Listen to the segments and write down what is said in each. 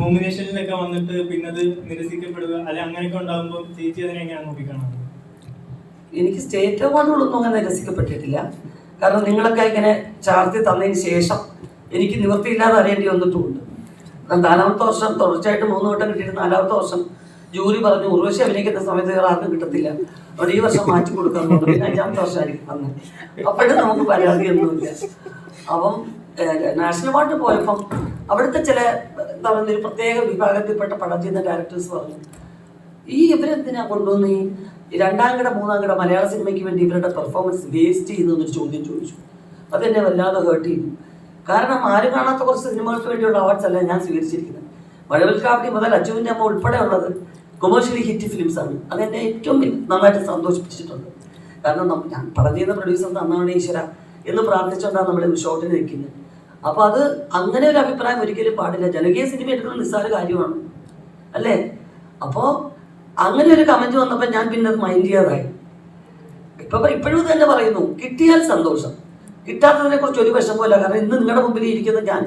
നോമിനേഷനിലൊക്കെ വന്നിട്ട് പിന്നെ അത് നിരസിക്കപ്പെടുക അല്ലെ അങ്ങനെയൊക്കെ ഉണ്ടാകുമ്പോൾ ചേച്ചി അതിനെ എങ്ങനെയാണ് നോക്കിക്കാണുന്നത്? എനിക്ക് സ്റ്റേറ്റ് അവാർഡുകളൊന്നും അങ്ങനെ നിരസിക്കപ്പെട്ടിട്ടില്ല. കാരണം നിങ്ങളൊക്കെ ഇങ്ങനെ ചാർത്തി തന്നതിന് ശേഷം എനിക്ക് നിവൃത്തിയില്ലാതെ അറിയേണ്ടി വന്നിട്ടുമുണ്ട്. നാലാമത്തെ വർഷം തുടർച്ചയായിട്ട് മൂന്ന് വട്ടം കിട്ടിയിട്ട് നാലാമത്തെ വർഷം ജൂറി പറഞ്ഞു ഉർവശി അഭിനയിക്കുന്ന സമയത്ത് വേറെ ആർക്കും കിട്ടത്തില്ല. അവിടെ ഈ വർഷം മാറ്റി കൊടുക്കാൻ പറഞ്ഞു. പിന്നെ അഞ്ചാമത്തെ വർഷമായിരിക്കും അന്ന്. അപ്പോഴും നമുക്ക് പരാതിയൊന്നുമില്ല. അപ്പം നാഷണൽ അവാർഡ് പോയപ്പം അവിടുത്തെ ചില ഒരു പ്രത്യേക വിഭാഗത്തിൽപ്പെട്ട പടം ചെയ്യുന്ന ഡയറക്ടേഴ്സ് പറഞ്ഞു. ഈ ഇവരെന്തിനാ കൊണ്ടുവന്ന് ഈ രണ്ടാം കട മൂന്നാം കട മലയാള സിനിമയ്ക്ക് വേണ്ടി ഇവരുടെ പെർഫോമൻസ് വേസ്റ്റ് ചെയ്യുന്നു എന്നൊരു ചോദ്യം ചോദിച്ചു. അതെന്നെ വല്ലാതെ ഹേർട്ട് ചെയ്തു. കാരണം ആരും കാണാത്ത കുറച്ച് സിനിമകൾക്ക് വേണ്ടിയുള്ള അവാർഡ്സ് അല്ല ഞാൻ സ്വീകരിച്ചിരിക്കുന്നത്. മഴവിൽ കാപ്പി മുതൽ അച്ചുവിന്റെ അമ്മ ഉൾപ്പെടെ ഉള്ളത് കൊമേഴ്ഷ്യലി ഹിറ്റ് ഫിലിംസ് ആണ് അതെന്നെ ഏറ്റവും നന്നായിട്ട് സന്തോഷിപ്പിച്ചിട്ടുണ്ട്. കാരണം ഞാൻ പടം ചെയ്യുന്ന പ്രൊഡ്യൂസർ നന്നാണ് ഈശ്വര എന്ന് പ്രാർത്ഥിച്ചുകൊണ്ടാണ് നമ്മൾ ഷോട്ടിന് നിൽക്കുന്നത് അപ്പോൾ അത് അങ്ങനെ ഒരു അഭിപ്രായം ഒരിക്കലും പാടില്ല. ജനകീയ സിനിമ എടുക്കുന്നത് നിസ്സാര കാര്യമാണ്. അല്ലേ? അപ്പോ അങ്ങനെ ഒരു കമന്റ് വന്നപ്പോൾ ഞാൻ പിന്നെ അത് മൈൻഡ് ചെയ്യാതായി. ഇപ്പൊ ഇപ്പോഴും തന്നെ പറയുന്നു. കിട്ടിയാൽ സന്തോഷം. കിട്ടാത്തതിനെ കുറിച്ച് ഒരു വിഷമമില്ല കാരണം ഇന്ന് നിങ്ങളുടെ മുമ്പിൽ ഇരിക്കുന്ന ഞാൻ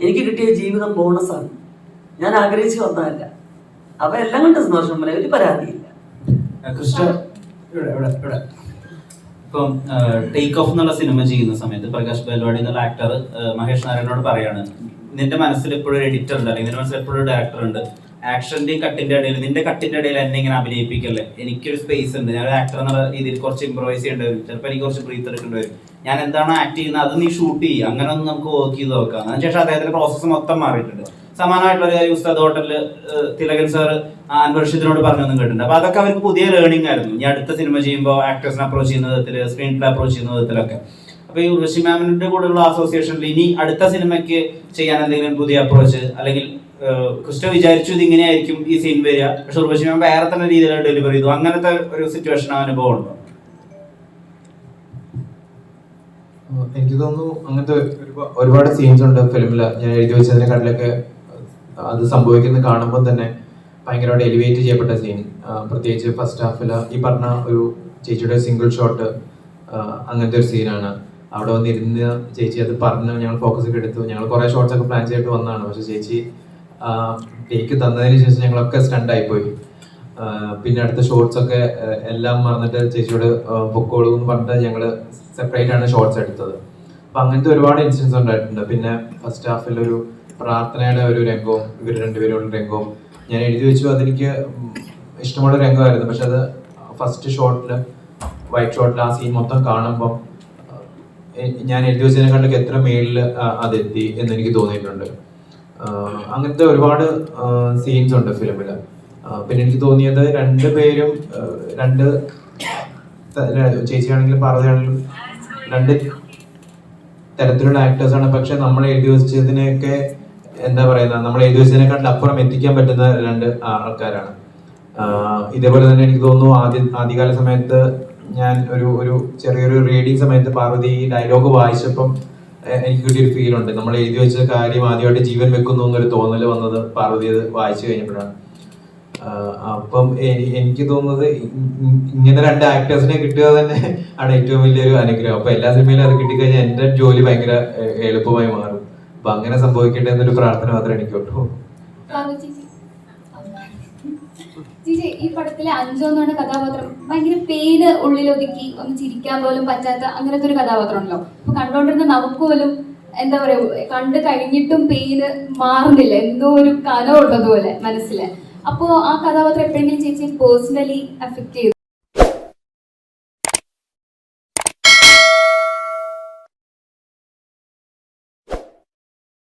എനിക്ക് കിട്ടിയ ജീവിതം ബോണസാണ് ഞാൻ ആഗ്രഹിച്ചു വന്നതല്ല. അപ്പൊ എല്ലാം കൊണ്ട് സന്തോഷം പോലെ ഒരു പരാതിയില്ല. കൃഷ്ണ ഇപ്പം ടേക്ക് ഓഫ് എന്നുള്ള സിനിമ ചെയ്യുന്ന സമയത്ത് പ്രകാശ് ബെൽവാടി എന്നുള്ള ആക്ടർ മഹേഷ് നാരായണനോട് പറയാണ് നിന്റെ മനസ്സിൽ എപ്പോഴും ഒരു എഡിറ്റർ ഉണ്ട് അല്ലെങ്കിൽ നിന്റെ മനസ്സിൽ എപ്പോഴും ഒരു ഡയറക്ടർ ഉണ്ട്. ആക്ഷന്റെയും കട്ടിന്റെ ഇടയിൽ നിന്റെ കട്ടിന്റെ ഇടയിൽ എന്നെ ഇങ്ങനെ അഭിനയിപ്പിക്കല്ലേ? എനിക്കൊരു സ്പേസ് ഉണ്ട്. ഞാൻ ഒരു ആക്ടർ എന്നുള്ള രീതിയിൽ കുറച്ച് ഇമ്പ്രവൈസ് ചെയ്യേണ്ടി വരും. ചിലപ്പോൾ എനിക്ക് കുറച്ച് ബ്രീത്ത് എടുക്കേണ്ടി വരും. ഞാൻ എന്താണ് ആക്ട് ചെയ്യുന്നത് അത് നീ ഷൂട്ട് ചെയ്യുക അങ്ങനെ ഒന്ന് നമുക്ക് വർക്ക് ചെയ്ത് നോക്കാം. അതിനുശേഷം അദ്ദേഹത്തിന്റെ പ്രോസസ്സ് മൊത്തം മാറിയിട്ടുണ്ട്. സമാനമായിട്ടുള്ള ഒരു ഉസ്താദ് ഹോട്ടലിൽ തിലകൻ സാർ അൻവർഷത്തിനോട് പറഞ്ഞൊന്നും കേട്ടിട്ടുണ്ട്. അപ്പൊ അതൊക്കെ അവർക്ക് പുതിയ ലേണിംഗ് ആയിരുന്നു. ഇനി അടുത്ത സിനിമ ചെയ്യുമ്പോൾ ആക്ടേഴ്സിനെ അപ്രോച്ച് ചെയ്യുന്ന വിധത്തിൽ സ്ക്രീൻ പ്ലേ അപ്രോച്ച് ചെയ്യുന്ന വിധത്തിലൊക്കെ. അപ്പൊ ഈ ഋഷി മാമിന്റെ കൂടെയുള്ള അസോസിയേഷനിൽ ഇനി അടുത്ത സിനിമയ്ക്ക് ചെയ്യാൻ എന്തെങ്കിലും പുതിയ അപ്രോച്ച് അല്ലെങ്കിൽ ക്രിസ്റ്റോ വിചാരിച്ചു ഇത് ഇങ്ങനെയായിരിക്കും ഈ സീൻ വരിക. പക്ഷെ ഉർവശി മാം വേറെ തന്നെ രീതിയിലാണ് ഡെലിവറി ചെയ്തു. അങ്ങനത്തെ ഒരു സിറ്റുവേഷൻ അനുഭവം ഉണ്ടോ? എനിക്ക് തോന്നുന്നു അങ്ങനത്തെ ഒരുപാ- ഒരുപാട് സീൻസ് ഉണ്ട് ഫിലിമിൽ ഞാൻ എഴുതി വെച്ചതിനെ വെച്ചതിനെക്കാട്ടിലൊക്കെ അത് സംഭവിക്കുന്നത് കാണുമ്പോൾ തന്നെ ഭയങ്കരമായിട്ട് എലിവേറ്റ് ചെയ്യപ്പെട്ട സീൻ പ്രത്യേകിച്ച് ഫസ്റ്റ് ഹാഫിൽ ഈ പറഞ്ഞ ഒരു ചേച്ചിയുടെ സിംഗിൾ ഷോട്ട് അങ്ങനത്തെ ഒരു സീനാണ് അവിടെ വന്നിരുന്ന് ചേച്ചി അത് പറഞ്ഞ് ഞങ്ങൾ ഫോക്കസ് ഒക്കെ എടുത്തു. ഞങ്ങൾ കുറേ ഷോട്ട്സ് ഒക്കെ പ്ലാൻ ചെയ്തിട്ട് വന്നതാണ്. പക്ഷെ ചേച്ചി ടേക്ക് തന്നതിന് ശേഷം ഞങ്ങളൊക്കെ സ്റ്റണ്ടായിപ്പോയി പിന്നെ അടുത്ത ഷോർട്സ് ഒക്കെ എല്ലാം മറന്നിട്ട് ചേച്ചിയോട് പൊക്കോളൂ എന്ന് പറഞ്ഞിട്ട് ഞങ്ങൾ സെപ്പറേറ്റ് ആണ് ഷോർട്സ് എടുത്തത്. അപ്പൊ അങ്ങനത്തെ ഒരുപാട് ഇൻസിഡൻസ് ഉണ്ടായിട്ടുണ്ട്. പിന്നെ ഫസ്റ്റ് ഹാഫിൽ ഒരു പ്രാർത്ഥനയുടെ ഒരു രംഗവും ഇവർ രണ്ടുപേരും രംഗവും ഞാൻ എഴുതി വെച്ചു. അതെനിക്ക് ഇഷ്ടമുള്ള രംഗമായിരുന്നു. പക്ഷെ അത് ഫസ്റ്റ് ഷോട്ടിൽ വൈറ്റ് ഷോട്ടിൽ ആ സീൻ മൊത്തം കാണുമ്പോൾ ഞാൻ എഴുതി വെച്ചതിനെ കണ്ടൊക്കെ എത്ര മേളിൽ അതെത്തി എന്ന് എനിക്ക് തോന്നിയിട്ടുണ്ട്. അങ്ങനത്തെ ഒരുപാട് സീൻസ് ഉണ്ട് ഫിലിമിൽ പിന്നെ എനിക്ക് തോന്നിയത് രണ്ട് പേരും രണ്ട് ചേച്ചിയാണെങ്കിലും പാർവതിയാണെങ്കിലും രണ്ട് തരത്തിലുള്ള ആക്ടേഴ്സാണ് പക്ഷെ നമ്മൾ എഴുതി വെച്ചതിനെയൊക്കെ എന്താ പറയുന്ന നമ്മൾ എഴുതി വെച്ചതിനെക്കാട്ടിൽ അപ്പുറം എത്തിക്കാൻ പറ്റുന്ന രണ്ട് ആൾക്കാരാണ്. ഇതേപോലെ തന്നെ എനിക്ക് തോന്നുന്നു ആദ്യ ആദ്യകാല സമയത്ത് ഞാൻ ഒരു ഒരു ചെറിയൊരു റീഡിങ് സമയത്ത് പാർവതി ഡയലോഗ് വായിച്ചപ്പം എനിക്ക് കിട്ടിയൊരു ഫീൽ ഉണ്ട്. നമ്മൾ എഴുതി വെച്ച കാര്യം ആദ്യമായിട്ട് ജീവൻ വെക്കുന്നു എന്നൊരു തോന്നൽ വന്നത് പാർവതി അത് വായിച്ചു കഴിഞ്ഞപ്പോഴാണ്. അപ്പം എനിക്ക് തോന്നുന്നത് ഇങ്ങനെ രണ്ട് ആക്ടേഴ്സിനെ കിട്ടുക തന്നെ ആണ് ഏറ്റവും വലിയൊരു അനുഗ്രഹം. അപ്പൊ എല്ലാ സിനിമയിലും അത് കിട്ടിക്കഴിഞ്ഞാൽ എന്റെ ജോലി ഭയങ്കര എളുപ്പമായി മാറും. അപ്പൊ അങ്ങനെ സംഭവിക്കട്ടെ എന്നൊരു പ്രാർത്ഥന മാത്രമേ എനിക്കുള്ളൂ. ചേച്ചി. ഈ പടത്തിലെ അഞ്ചോ എന്ന് പറഞ്ഞ കഥാപാത്രം ഭയങ്കര പേര് ഉള്ളിലൊതുക്കി ഒന്ന് ചിരിക്കാൻ പോലും പറ്റാത്ത അങ്ങനത്തെ ഒരു കഥാപാത്രമാണല്ലോ അപ്പൊ കണ്ടോണ്ടിരുന്ന നമുക്ക് പോലും എന്താ പറയാ കണ്ടു കഴിഞ്ഞിട്ടും പെയിന് മാറുന്നില്ല. എന്തോ ഒരു കനമുള്ളതുപോലെ മനസ്സിൽ. അപ്പോ ആ കഥാപാത്രം എപ്പോഴെങ്കിലും ചേച്ചി പേഴ്സണലി അഫക്ട് ചെയ്തു?